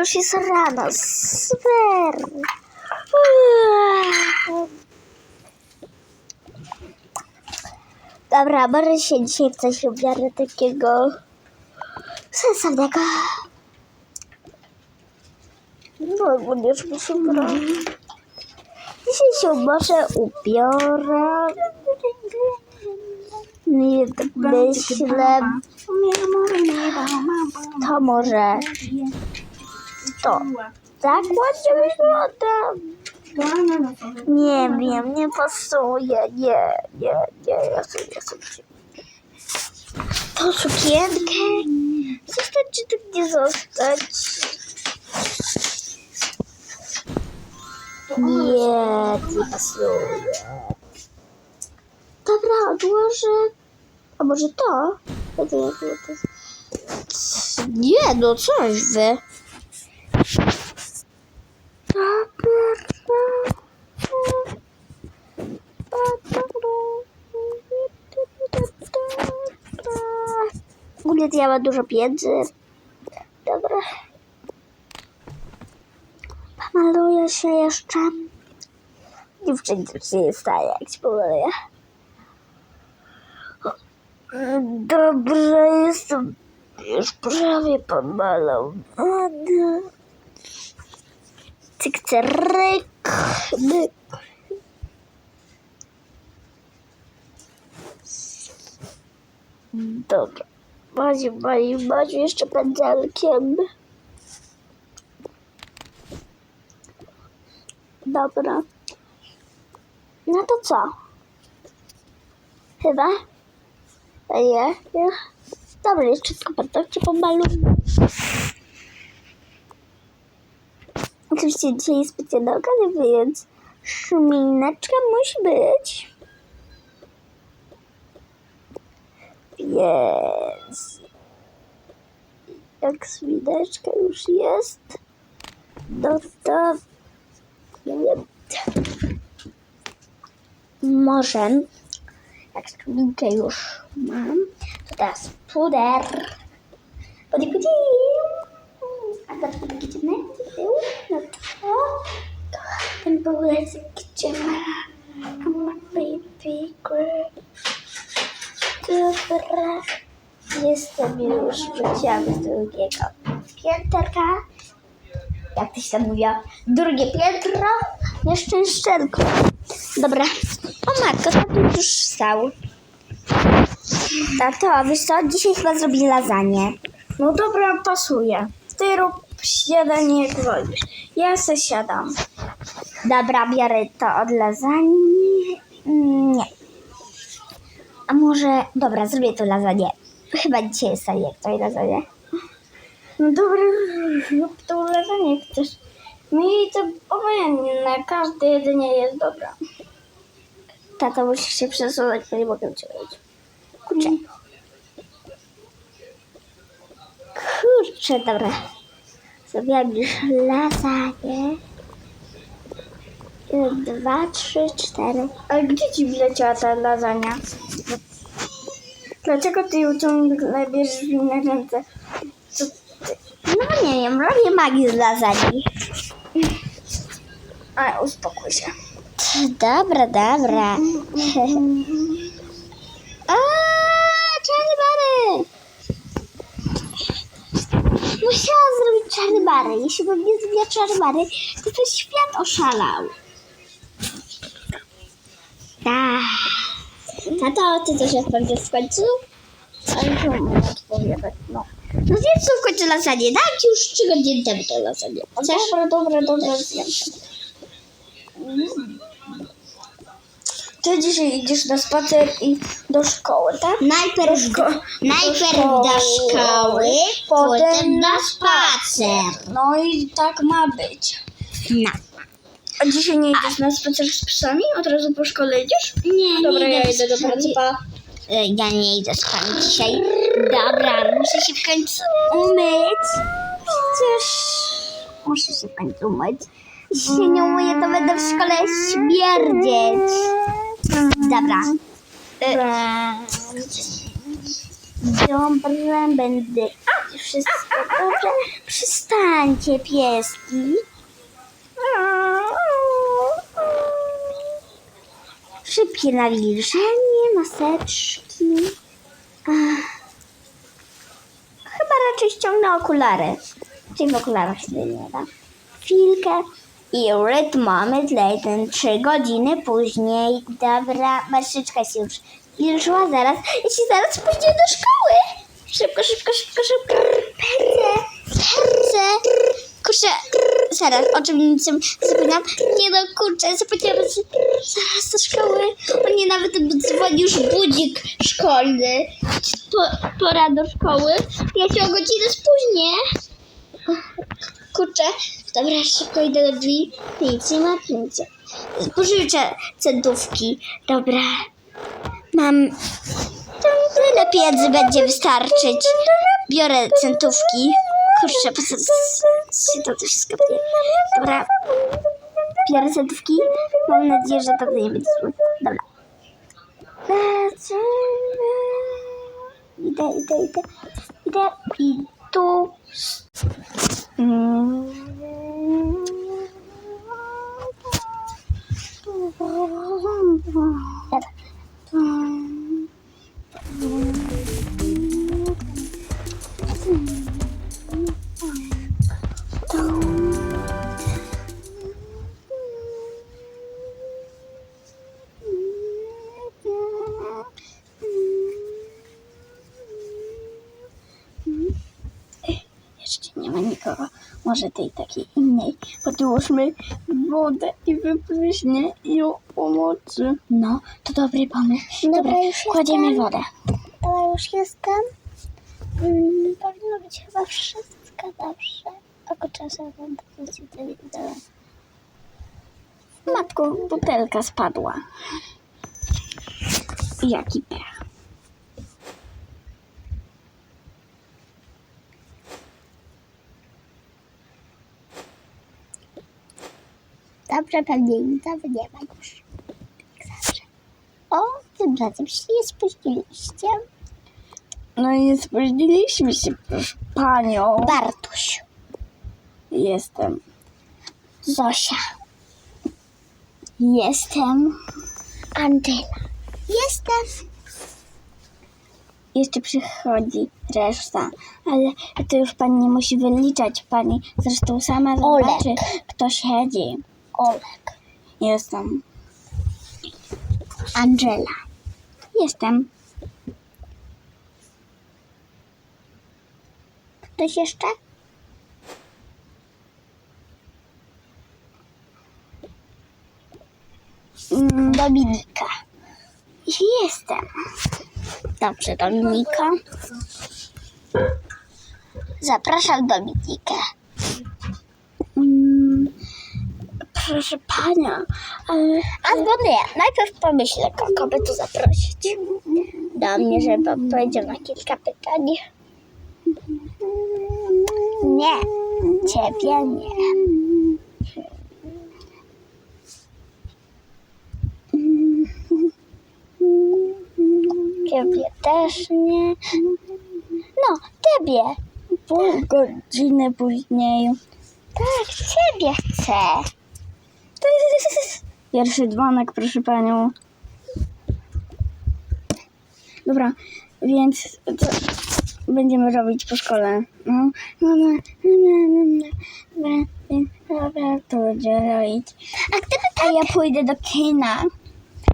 już jest rano. Super. Dobra, może się dzisiaj w coś ubiorę takiego sensownego. No, bo już mi się broni. Dzisiaj się może ubiorę. Nie tak myślę. To może to. Tak ładnie wygląda. Nie wiem, nie pasuje. Nie, nie, nie, ja sobie, ja sobie. To sukienkę. Zostać czy tak nie zostać? Nie, nie pasuje. Dobra, odłożę. A może to? Nie, no coś wy. Ogólnie ja mam dużo pieniędzy. Dobra. Pomaluję się jeszcze. Dziewczyny coś się nie staje, jak się pomaluję. Dobrze, jestem już prawie pomalowany. Cyk, cyryk. myk. Dobra. Maziu, Maziu, Maziu, jeszcze pędzelkiem. Dobra. No to co? Chyba? Nie, nie. Dobra, jeszcze tylko patrzcie po malu. Oczywiście dzisiaj jest specjalna okazja, więc szmineczka musi być. Więc jak szmineczka już jest, no to nie wiem. Może jak szminkę już mam, to teraz puder. Pudi. A teraz idziemy w tył, no to ten puder gdzie ma ma baby girl. Dobra, jestem już, wróciłam z drugiego pięterka. Jak to się tam mówiła? Drugie piętro, nieszczęszczerko. Dobra, o matko, to tu już wstał. Tato, wiesz co, dzisiaj chyba zrobię lasagne. No dobra, pasuje. Ty rób śniadanie jak wolisz. Ja se siadam. Dobra, biorę to od lasagne. Mm, Nie. A może, dobra, zrobię to lasagne. Chyba dzisiaj jest jak to lasagne. No dobra, rób to jak chcesz. Mi to obojętne, każde jedzenie jest dobra. Tato, musisz się przesunąć, bo nie mogę cię robić. Kurczę. Kurczę, dobra. Zrobiłam już lasagne. Dwa, trzy, cztery. Ale gdzie ci wleciała ta lasagna? Dlaczego ty ją ciągle bierzesz w inne ręce? No nie wiem, robię magię z lasagne. A, uspokój się. Dobra, dobra. A, bary! Musiałam zrobić czarny bary. Jeśli bym nie zrobiła czarny bary, to ten świat oszalał. Tak. Tato, ty coś odpowiesz w końcu? Ale to mam odpowiadać, no. No wiem, co w końcu lasagne. Dam ci już trzy godziny temu to lasagne. Chcesz? Dobra, dobra, dobra, Ty dzisiaj idziesz na spacer i do szkoły, tak? Najpierw, Do szko- najpierw do szkoły, potem na spacer. No i tak ma być. No. A dzisiaj nie idziesz na spacer z psami? Od razu po szkole idziesz? Nie, Dobra, nie ja idę idę do z psami. pracy, pa. E, Ja nie idę z panią dzisiaj. Dobra, muszę się w końcu umyć. Przecież muszę się w końcu umyć. Jeśli się nie umyję, to będę w szkole śmierdzieć. Dobra. E, Dobrze, będę... Wszystko dobrze. Przestańcie, pieski. Szybkie nawilżenie, maseczki. Ach. Chyba raczej ściągnę okulary. Czyli w okularach się nie da. Chwilkę. I rytmometr jeden, trzy godziny później. Dobra, maseczka się już wilżyła zaraz. Ja się zaraz pójdzie do szkoły. Szybko, szybko, szybko, szybko. Pędzę, pędzę. Kurczę, zaraz, o czym nic nie zapomniałam. Nie no, kurczę, zapomniałam że zaraz do szkoły. O nie, nawet dzwoni już budzik szkolny. Po, pora do szkoły. Ja się o godzinę spóźnię. Kurczę, dobra, szybko idę do drzwi. Nic nie ma, nic. Pożyczę centówki. Dobra. Mam... Tyle pieniędzy będzie wystarczyć. Biorę centówki. Kurczę, po co się to też skapnie. Dobra. Biorę centówki. Mam nadzieję, że to nie będzie złe. Dobra. Idę, idę, idę. Idę i tu Jeszcze Może tej takiej innej. Podłóżmy wodę i wypryśnie i o pomocy. No, to dobry pomysł. Dobra, Dobra, już kładziemy jestem. wodę. Ale już jestem. Mm, powinno być chyba wszystko dobrze. Oko czasem wam powiedzieć telewizorem. Matko, butelka spadła. Jaki pech. Dobrze, pewnie nic nie ma już. Jak zawsze. O, tym razem się nie spóźniliście. No i nie spóźniliśmy się, proszę panią. Bartuś, Jestem. Zosia, Jestem. Angela. Jestem. Jeszcze przychodzi reszta, ale to już pani nie musi wyliczać. Pani zresztą sama Olek. zobaczy, kto siedzi. Olek. Jestem. Angela. Jestem. Ktoś jeszcze? Mm, Dominika. Jestem. Dobrze, Dominika. Zapraszam Dominikę. Proszę pana, ale Albo nie, najpierw pomyślę, kogo by tu zaprosić. Do mnie, żeby odpowiedział na kilka pytań. Nie, ciebie nie. Ciebie też nie. No, ciebie. pół godziny później. Tak, ciebie chcę. Pierwszy dzwonek, proszę panią. Dobra, więc co będziemy robić po szkole? No, no, no. Dobra, to będzie robić. A gdyby A ja pójdę do kina.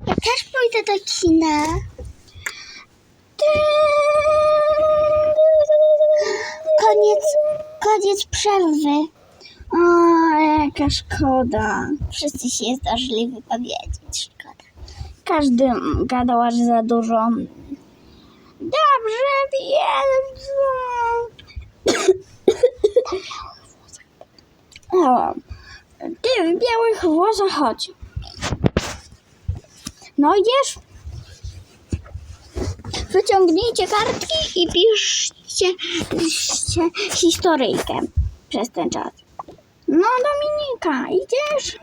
Ja też pójdę do kina. Koniec, koniec przerwy. O, jaka szkoda. Wszyscy się zdążyli wypowiedzieć. Szkoda. Każdy gadał aż za dużo. Dobrze, więc... O, ty w białych włosach chodź. No idziesz? Wyciągnijcie kartki i piszcie, piszcie historyjkę przez ten czas. No Dominika, idziesz?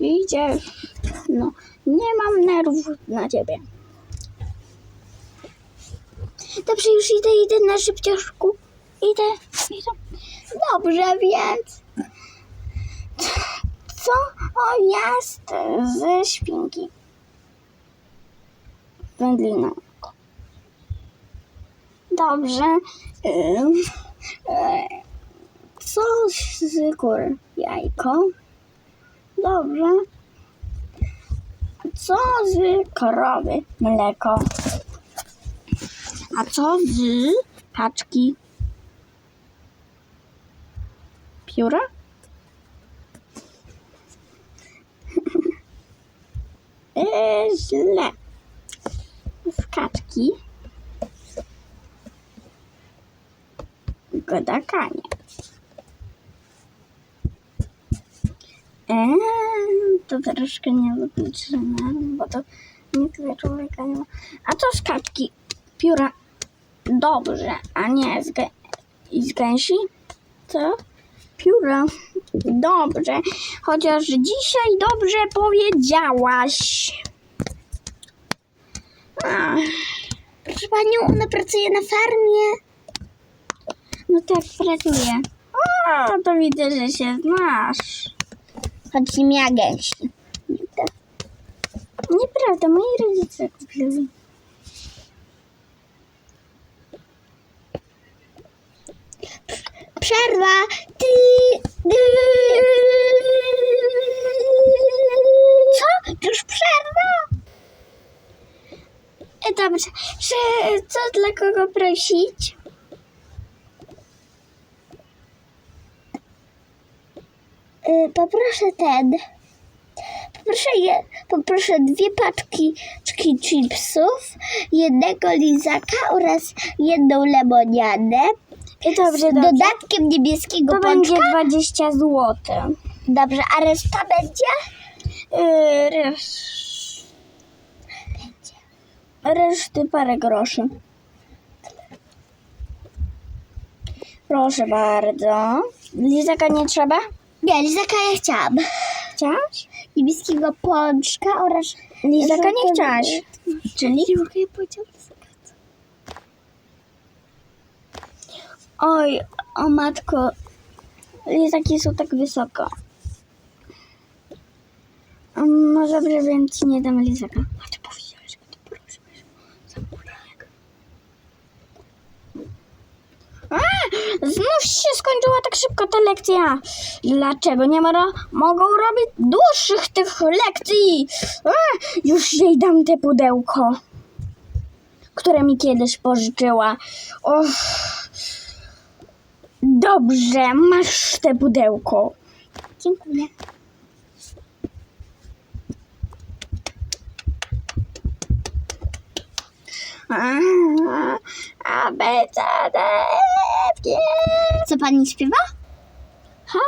Idziesz. No, Nie mam nerwów na ciebie. Dobrze, już idę, idę na szybciuszku. Idę, idę. Dobrze, więc... Co? O, jest ze świnki. Wędlina. Dobrze. E, Co z kury? Jajko. Dobrze. Co z krowy? Mleko. A co z kaczki? Pióra? E, źle. Z kaczki. Godakanie. Eee, to troszkę nielogiczne, bo to nigdy człowieka nie ma. A co z kaczki? Pióra. Dobrze, a nie z, gę- i z gęsi? Co? Pióra. Dobrze, chociaż dzisiaj dobrze powiedziałaś. Ach, Proszę panią, ona pracuje na farmie. No tak pracuję. O, to widzę, że się znasz. Choć nie miała gęsi. Nieprawda, moi rodzice kupili. Przerwa! Ty... Co? Już przerwa? E, Dobrze, że co dla kogo prosić? Poproszę ten. Poproszę, je, poproszę dwie paczki czki chipsów, jednego lizaka oraz jedną lemoniadę E, Dobrze, z dobrze. dodatkiem niebieskiego To będzie pączka. 20 zł. Dobrze, a reszta będzie? Yy, resz... Reszty parę groszy. Proszę bardzo. Lizaka nie trzeba? Nie, lizaka ja chciałam. Chciałaś? Niebieskiego pączka oraz... Lizaka nie chciałaś. Czyli? Oj, o matko. Lizaki są tak wysoko. Um, No dobrze, więc ci nie dam lizaka. A ty powiedziałeś, że to prosisz. Zamówieniek. A, znów się skończyła tak szybko ta lekcja. Dlaczego nie mo- mogą robić dłuższych tych lekcji? A, już jej dam te pudełko, które mi kiedyś pożyczyła. Dobrze, masz te pudełko. Dziękuję. A, A, B, D, F, G, Co pani śpiewa? H,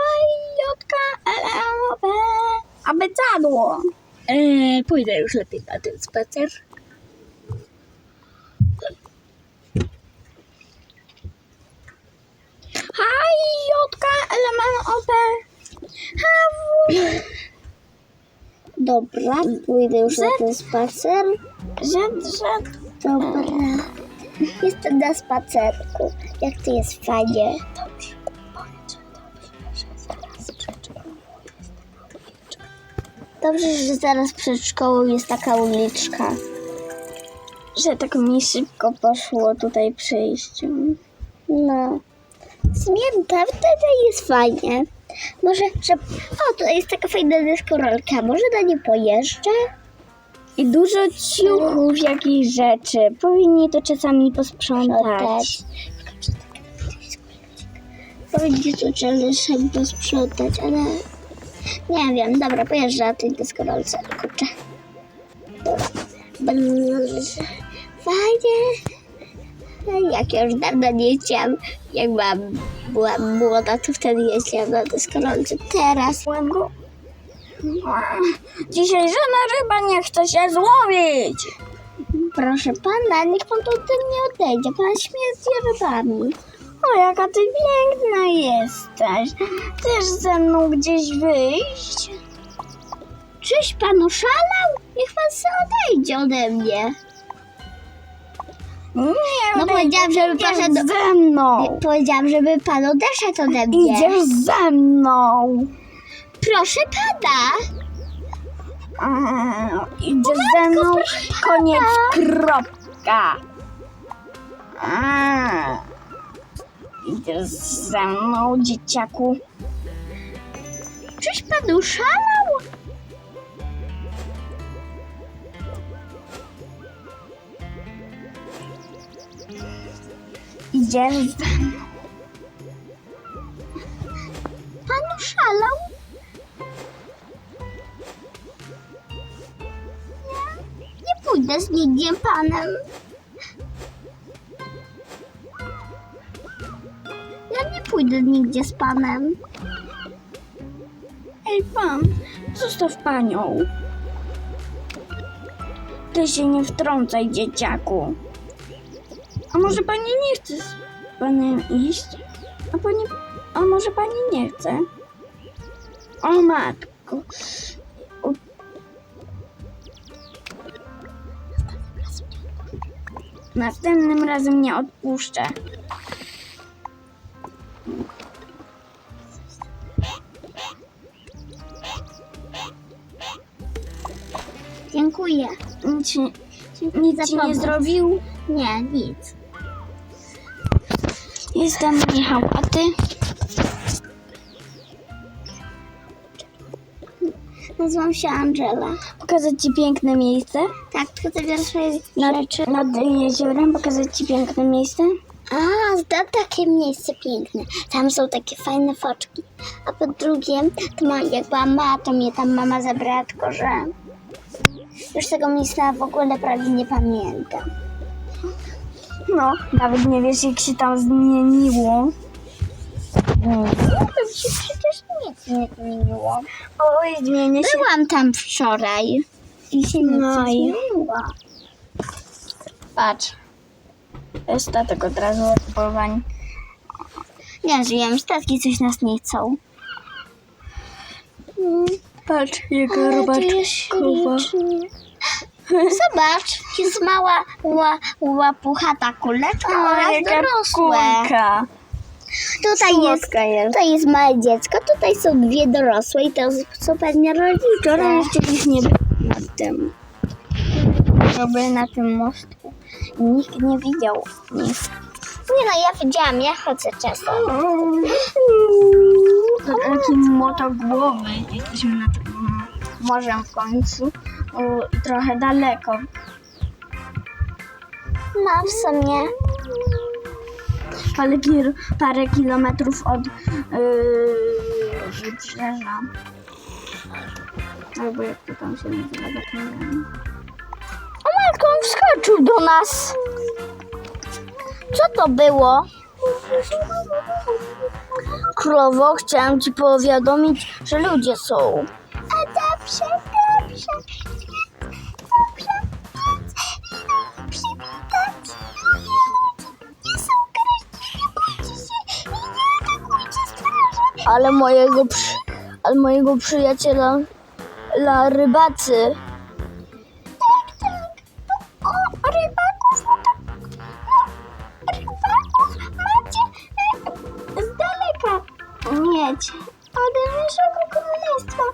J, K, L, M, O, P. Abecadło. Eee, pójdę już lepiej na ten spacer. H, J, K, L, M, O, P. H, W. Dobra, pójdę już na ten spacer. Z, Z. Dobra. Jestem na spacerku. Jak to jest fajnie. Dobrze, że zaraz przed szkołą jest taka uliczka. Że tak mi szybko poszło tutaj przyjść. No. Zmięta, wtedy jest fajnie. Może, że... O, tutaj jest taka fajna deskorolka. Może na nie pojeżdżę? I dużo ciuchów, jakichś rzeczy. Powinni to czasami posprzątać. Tu trzeba sobie posprzątać, ale... Nie wiem, dobra, pojeżdżę na tej deskorolce. Kurczę. Dobra. Fajnie. Jak już dawno nie chciałam, jak byłam, byłam młoda, to wtedy jeździłam na deskorolce. Teraz. Dzisiaj żadna ryba nie chce się złowić. Proszę pana, niech pan tutaj nie odejdzie. Pan śmierdzi rybami. O, jaka ty piękna jesteś. Chcesz ze mną gdzieś wyjść? Czyś pan oszalał? Niech pan se odejdzie ode mnie. Nie, No powiedziałam, żeby idziesz do- ze mną. Powiedziałam, żeby pan odeszedł ode mnie. Idziesz ze mną. Proszę pana. Mm, Idziesz ze mną. Koniec, kropka. Mm. Idziesz ze mną, dzieciaku. Czyś pan oszalał? Idziesz ze mną. Pan oszalał? Pójdę z nigdzie panem. Ja nie pójdę nigdzie z panem. Ej, pan, zostaw panią. Ty się nie wtrącaj, dzieciaku. A może pani nie chce z panem iść? A pani, a może pani nie chce? O matko. Następnym razem nie odpuszczę. Dziękuję. Nic, ci- Dziękuję nic za ci nie pomoc. zrobił? Nie, nic. Jestem Michał, a ty? Nazywam się Angela. Pokazać ci piękne miejsce? Tak, tylko zabiorę swoje Nad, rzeczy. nad jeziorem pokazać ci piękne miejsce? A, znam takie miejsce piękne. Tam są takie fajne foczki. A po drugie, to ma, jak byłam mała, to mnie tam mama zabrała, tylko że już tego miejsca w ogóle prawie nie pamiętam. No, nawet nie wiesz jak się tam zmieniło. To się przecież nic nie zmieniło. Oj, zmienię się. Byłam tam wczoraj i się nic No nie i- zmieniło. Patrz. To jest statek od razu od. Nie żyjemy, statki coś nas nie chcą. Mm, Patrz, jaka robaczkowa. Zobacz, jest mała ła, łapuchata kuleczka oraz dorosłe. kulka. Tutaj jest, Słodka jest. tutaj jest małe dziecko, tutaj są dwie dorosłe i to są pewnie rodzice. Wczoraj jeszcze ich nie było nad tym. Robię na tym mostku. Nikt nie widział nic. Nie no, ja widziałam, ja chodzę często. To taki motogłowy. Jesteśmy nad mm, morzem w końcu. U, I trochę daleko. No w sumie. Parę, kil, parę kilometrów od yy. Albo jak to tam się nazywa, tak nie wiem. O matko, on wskoczył do nas. Co to było? Królowo, chciałam ci powiadomić, że ludzie są. Ale mojego, przy, ale mojego przyjaciela la rybacy. Tak, tak. O, rybaków, no tak. No, rybaków macie e, z daleka mieć. Od naszego królestwa.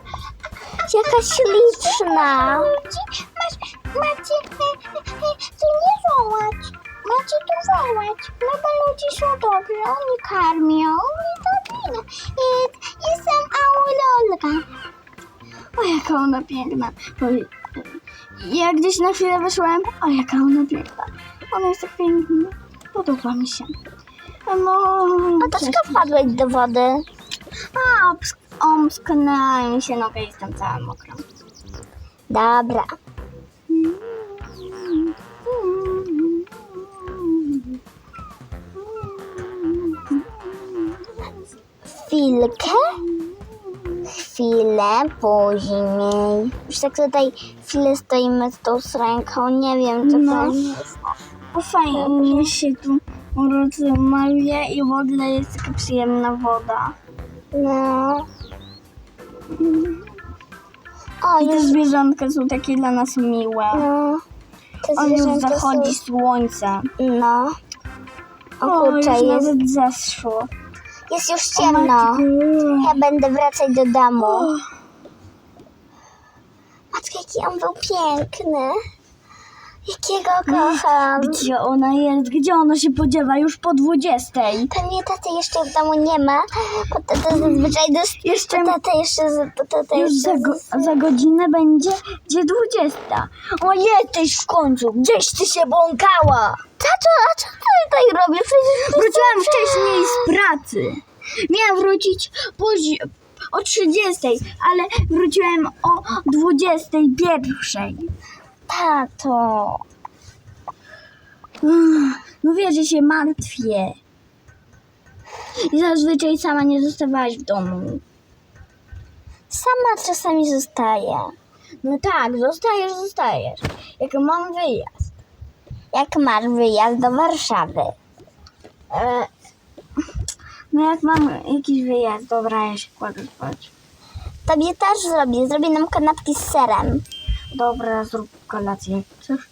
Jaka śliczna. Ludzi, masz, macie e, e, tu nie wołać. Macie tu wołać. No bo ludzie są dobrzy, oni karmią jaka ona piękna. Ja gdzieś na chwilę wyszłem. O, jaka ona piękna. Ona jest tak piękna. Podoba mi się. No, A to skąd wpadłeś do wody? A, omsknęła mi się noga i jestem cała mokra. Dobra. Chwilkę. Chwilę później. Już tak tutaj chwilę stoimy z tą ręką. Nie wiem, co No. to jest. Fajnie się tu rozmawia i w ogóle jest taka przyjemna woda. No. O, I te już, zwierzątka są takie dla nas miłe. no. Te O, już zachodzi Są, słońce. no. O O, już kurczę, jest, nawet zeszło. Jest już ciemno. Ja będę wracać do domu. Matko, jaki on był piękny. Jakiego kocham. Gdzie ona jest? Gdzie ona się podziewa? Już po dwudziestej. Pewnie taty jeszcze w domu nie ma, bo tata zazwyczaj dos- Jeszcze- bo tata jeszcze, z- bo tata Już jeszcze za, go, z- za godzinę będzie gdzie dwudziesta. O, jesteś w końcu. Gdzieś ty się błąkała. Tato, a co ty tutaj robisz? Przecież Wróciłam wcześniej z pracy. Miałam wrócić później o 30, ale wróciłem o 21. Tato. Uff, No że się martwię. I zazwyczaj sama nie zostawałaś w domu. Sama czasami zostaje. No tak, zostajesz, zostajesz. Jak mam wyjazd. Jak masz wyjazd do Warszawy? E, no jak mam jakiś wyjazd, dobra, ja się kładę spać. Tobie też zrobię. Zrobię nam kanapki z serem. Dobra, zrób kolację chcesz.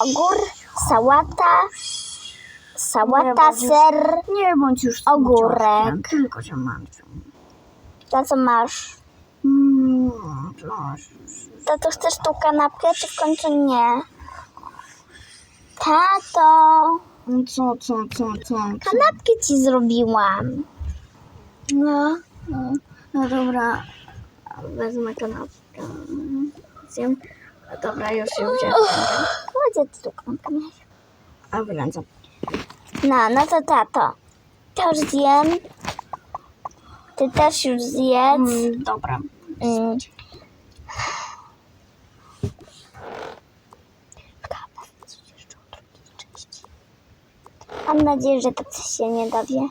Ogór, sałata, sałata, bo ser. Nie bądź już Ogórek. słodziaczkiem, Tylko się martwię. To co masz? Mm, coś. Tato, chcesz tą kanapkę, czy w końcu nie? Tato, Co, co, co, co? co? kanapkę ci zrobiłam. No, no, no dobra. Wezmę kanapkę. Zjem. Dobra, już się wziąłem. Ty tu miałeś? A wracam. No, no to tato. To już zjem. Ty też już zjedz. Mm, dobra. Mm. Mam nadzieję, że to coś się nie dowie.